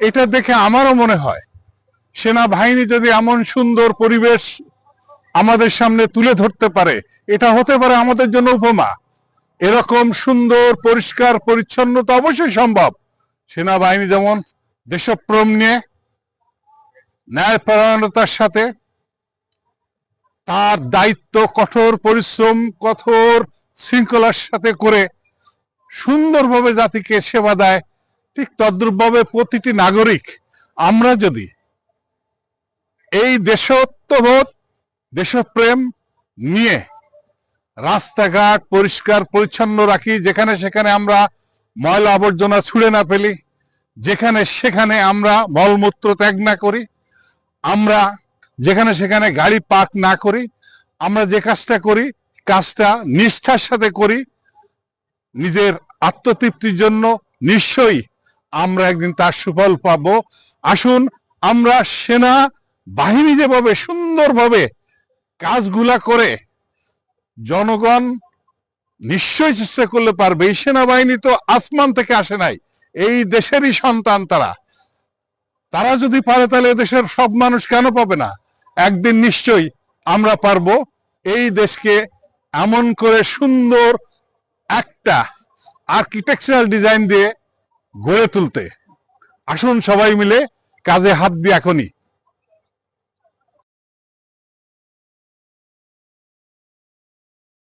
এটা দেখে আমারও মনে হয়, সেনাবাহিনী যদি এমন সুন্দর পরিবেশ আমাদের সামনে তুলে ধরতে পারে, এটা হতে পারে আমাদের জন্য উপমা। এরকম সুন্দর, পরিষ্কার পরিচ্ছন্নতা অবশ্যই সম্ভব। সেনাবাহিনী যেমন দেশপ্রেম নিয়ে, ন্যায়পরায়ণতার সাথে, তার দায়িত্ব, কঠোর পরিশ্রম, কঠোর শৃঙ্খলার সাথে করে সুন্দরভাবে জাতিকে সেবা দেয় ঠিক তদ্রুপভাবে প্রতিটি নাগরিক, আমরা যদি এই দেশত্ববোধ, দেশপ্রেম নিয়ে রাস্তাঘাট পরিষ্কার, পরিচ্ছন্ন রাখি, যেখানে সেখানে আমরা ময়লা আবর্জনা ছুঁড়ে না ফেলি, যেখানে সেখানে আমরা মলমূত্র ত্যাগ না করি, আমরা যেখানে সেখানে গাড়ি পার্ক না করি, আমরা যে কাজটা করি, কাজটা নিষ্ঠার সাথে করি, নিজের আত্মতৃপ্তির জন্য নিশ্চয়ই আমরা একদিন তার সুফল পাব। আসুন, আমরা সেনা বাহিনী যেভাবে সুন্দরভাবে কাজগুলা করে জনগণ নিশ্চয়ই চেষ্টা করলে পারবে। এই সেনাবাহিনী তো আসমান থেকে আসে নাই, এই দেশেরই সন্তান তারা। তারা যদি পারে তাহলে দেশের সব মানুষ কেন পাবে না? একদিন নিশ্চয়ই আমরা পারব। এই দেশকে এমন করে সুন্দর একটা আর্কিটেকচারাল ডিজাইন দিয়ে গড়ে তুলতে। আসুন সবাই মিলে কাজে হাত দিয়ে এখনই।